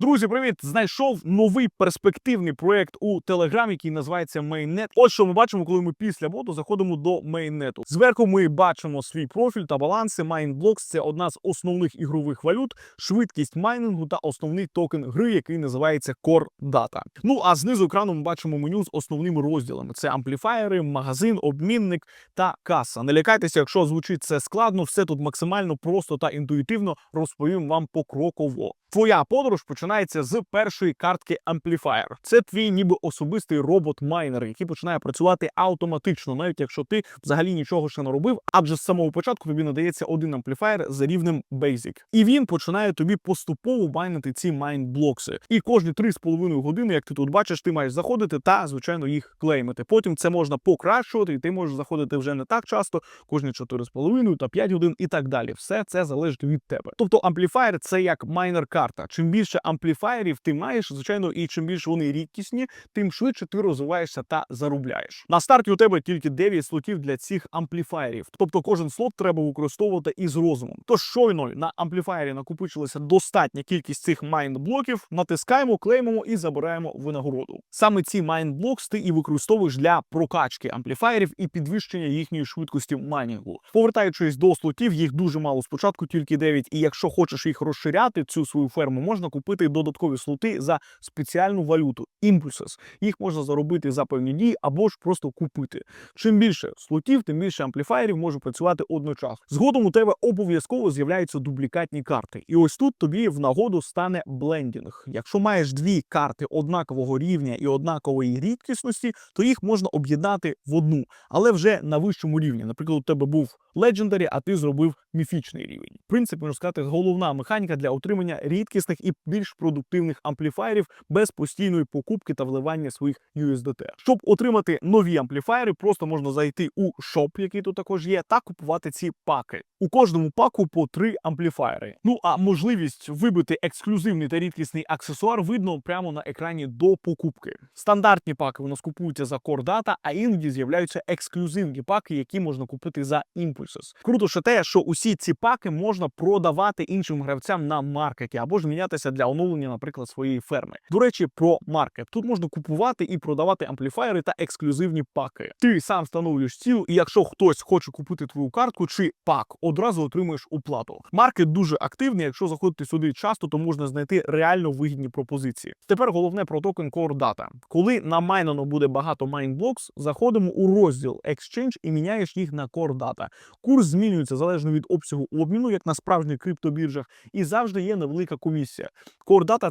Друзі, привіт! Знайшов новий перспективний проект у Telegram, який називається Mainnet. Ось що ми бачимо, коли ми після боду заходимо до Mainnet. Зверху ми бачимо свій профіль та баланси. Mindblocks – це одна з основних ігрових валют, швидкість майнингу та основний токен гри, який називається Core Data. Ну а знизу екрану ми бачимо меню з основними розділами: це ампліфаєри, магазин, обмінник та каса. Не лякайтеся, якщо звучить це складно, все тут максимально просто та інтуїтивно розповім вам покроково. Твоя подорож починається з першої картки Amplifier. Це твій ніби особистий робот-майнер, який починає працювати автоматично, навіть якщо ти взагалі нічого ще не робив. Адже з самого початку тобі надається один ампліфаєр за рівнем Basic. І він починає тобі поступово майнити ці майнблокси. І кожні 3,5 години, як ти тут бачиш, ти маєш заходити та, звичайно, їх клеймити. Потім це можна покращувати, і ти можеш заходити вже не так часто, кожні 4,5 та 5 годин і так далі. Все це залежить від тебе. Тобто ампліфаєр це як майнер карта. Чим більше ампліфаєрів ти маєш, звичайно, і чим більше вони рідкісні, тим швидше ти розвиваєшся та заробляєш. На старті у тебе тільки 9 слотів для цих ампліфаєрів. Тобто кожен слот треба використовувати із розумом. Тож щойно на ампліфаєрі накопичилася достатня кількість цих майнблоків, натискаємо, клеймимо і забираємо винагороду. Саме ці майнблокс ти і використовуєш для прокачки ампліфаєрів і підвищення їхньої швидкості майнінгу. Повертаючись до слотів, їх дуже мало спочатку, тільки 9, і якщо хочеш їх розширяти, цю свою ферму можна купити додаткові слоти за спеціальну валюту Impulses. Їх можна заробити за певні дії або ж просто купити. Чим більше слотів, тим більше ампліфаєрів може працювати одночасно. Згодом у тебе обов'язково з'являються дублікатні карти. І ось тут тобі в нагоду стане блендінг. Якщо маєш дві карти однакового рівня і однакової рідкісності, то їх можна об'єднати в одну, але вже на вищому рівні. Наприклад, у тебе був Legendary, а ти зробив міфічний рівень. В принципі, можна сказати, головна механіка для отримання рідкісних і більш продуктивних ампліфаєрів без постійної покупки та вливання своїх USDT. Щоб отримати нові ампліфаєри, просто можна зайти у шоп, який тут також є, та купувати ці паки. У кожному паку по три ампліфаєри. Ну а можливість вибити ексклюзивний та рідкісний аксесуар видно прямо на екрані до покупки. Стандартні паки у нас купуються за Data, а іноді з'являються ексклюзивні паки, які можна купити за Impulses. Круто ще те, що усі ці паки можна продавати іншим гравцям на маркеті або ж мінятися для оновлення, наприклад, своєї ферми. До речі, про маркет тут можна купувати і продавати ампліфаєри та ексклюзивні паки. Ти сам встановлюєш ціну, і якщо хтось хоче купити твою картку чи пак, одразу отримуєш оплату. Маркет дуже активний. Якщо заходити сюди часто, то можна знайти реально вигідні пропозиції. Тепер головне про токен Core Data. Коли намайнено буде багато майнблокс, заходимо у розділ Exchange і міняєш їх на Core Data. Курс змінюється залежно від обсягу обміну, як на справжніх криптобіржах, і завжди є невелика комісія. Core Data – це